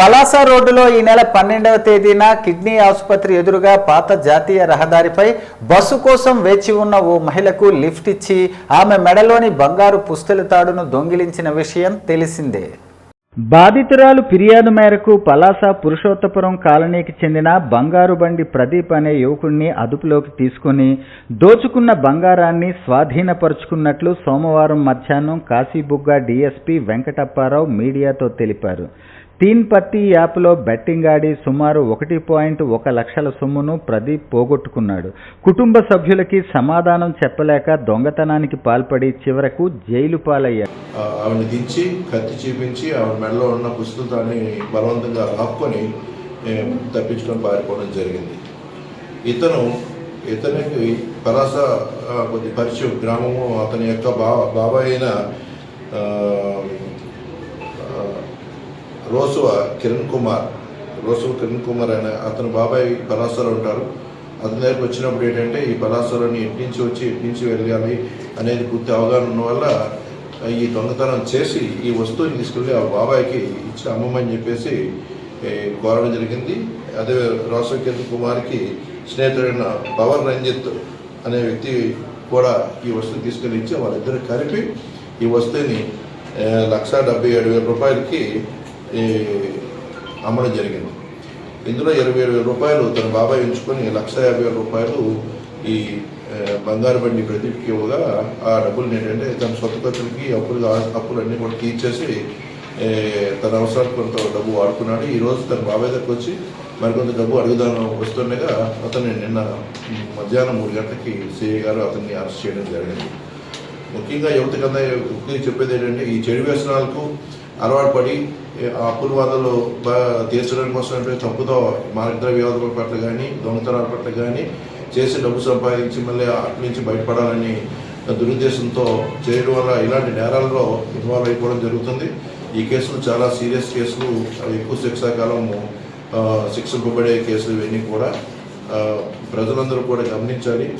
పలాస రోడ్డులో ఈ నెల పన్నెండవ తేదీన కిడ్నీ ఆసుపత్రి ఎదురుగా పాత జాతీయ రహదారిపై బస్సు కోసం వేచి ఉన్న ఓ మహిళకు లిఫ్ట్ ఇచ్చి ఆమె మెడలోని బంగారు పుస్తల తాడును దొంగిలించిన విషయం తెలిసిందే. బాధితురాలు ఫిర్యాదు మేరకు పలాస పురుషోత్తపురం కాలనీకి చెందిన బంగారు బండి ప్రదీప్ అనే యువకుణ్ణి అదుపులోకి తీసుకుని దోచుకున్న బంగారాన్ని స్వాధీనపరుచుకున్నట్లు సోమవారం మధ్యాహ్నం కాశీబుగ్గ డీఎస్పీ వెంకటప్పారావు మీడియాతో తెలిపారు. టీన్ పత్తి యాప్లో బెట్టింగ్ ఆడి సుమారు ఒకటి పాయింట్ ఒక లక్షల సొమ్మును ప్రదీప్ పోగొట్టుకున్నాడు. కుటుంబ సభ్యులకి సమాధానం చెప్పలేక దొంగతనానికి పాల్పడి చివరకు జైలు పాలయ్యాడు. ఆ, దించి కత్తి చూపించి ఆవిడ మెడలో ఉన్న పుస్తకాన్ని బలవంతంగా లాక్కొని ఏ, తప్పించుకొని పారిపోవడం జరిగింది. ఇతను ఇతనికి పరాస కొద్ది పరిచయం గ్రామము అతని యొక్క బా బాబాయ్ అయిన రోసువ కిరణ్ కుమార్. రోసువ కిరణ్ కుమార్ అనే అతను బాబాయ్ పలాసలో ఉంటారు. అతని దగ్గరికి వచ్చినప్పుడు ఏంటంటే ఈ పలాసలోని ఎటు నుంచి వచ్చి ఎటు నుంచి వెళ్ళాలి అనేది పూర్తి అవగాహన ఉన్న వల్ల ఈ దొంగతనం చేసి ఈ వస్తువుని తీసుకెళ్ళి ఆ బాబాయ్కి ఇచ్చి అమ్మమని చెప్పేసి కోరడం జరిగింది. అదే రోసవ కిరణ్ కుమార్కి స్నేహితుడైన పవన్ రంజిత్ అనే వ్యక్తి కూడా ఈ వస్తువు తీసుకెళ్ళి ఇచ్చి వాళ్ళిద్దరు కలిపి ఈ వస్తువుని లక్ష డెబ్బై ఏడు వేల రూపాయలకి అమ్మడం జరిగింది. ఇందులో ఇరవై ఇరవై రూపాయలు తన బాబాయ్ ఉంచుకొని లక్ష యాభై వేల రూపాయలు ఈ బంగారు బండి ప్రదీప్కి ఇవ్వగా ఆ డబ్బులు ఏంటంటే తన సొంత ఖర్చులకి అప్పులు అప్పులన్నీ కూడా తీర్చేసి తన అవసరాలకు కొంత డబ్బు వాడుకున్నాడు. ఈరోజు తన బాబాయ్ దగ్గరకు వచ్చి మరికొంత డబ్బు అడుగుదాను వస్తుండగా అతన్ని నిన్న మధ్యాహ్నం మూడు గంటలకి సిఐ గారు అతన్ని అరెస్ట్ చేయడం జరిగింది. ముఖ్యంగా యువత కన్నా చెప్పేది ఏంటంటే ఈ చెడు వ్యసనాలకు అలవాటు పడి ఆ అప్పుల బాధలు బా- తీర్చడం కోసం అంటే తప్పుతో మార్గద్రవ్య వ్యాధుల పట్ల కానీ దొంగతనాల పట్ల కానీ చేసి డబ్బు సంపాదించి మళ్ళీ అటు నుంచి బయటపడాలని దురుద్దేశంతో చేయడం వల్ల ఇలాంటి నేరాల్లో ఇన్వాల్వ్ అయిపోవడం జరుగుతుంది. ఈ కేసులు చాలా సీరియస్ కేసులు. అవి ఎక్కువ శిక్షాకాలము శిక్షింపబడే కేసులు ఇవన్నీ కూడా. ప్రజలందరూ కూడా గమనించాలి.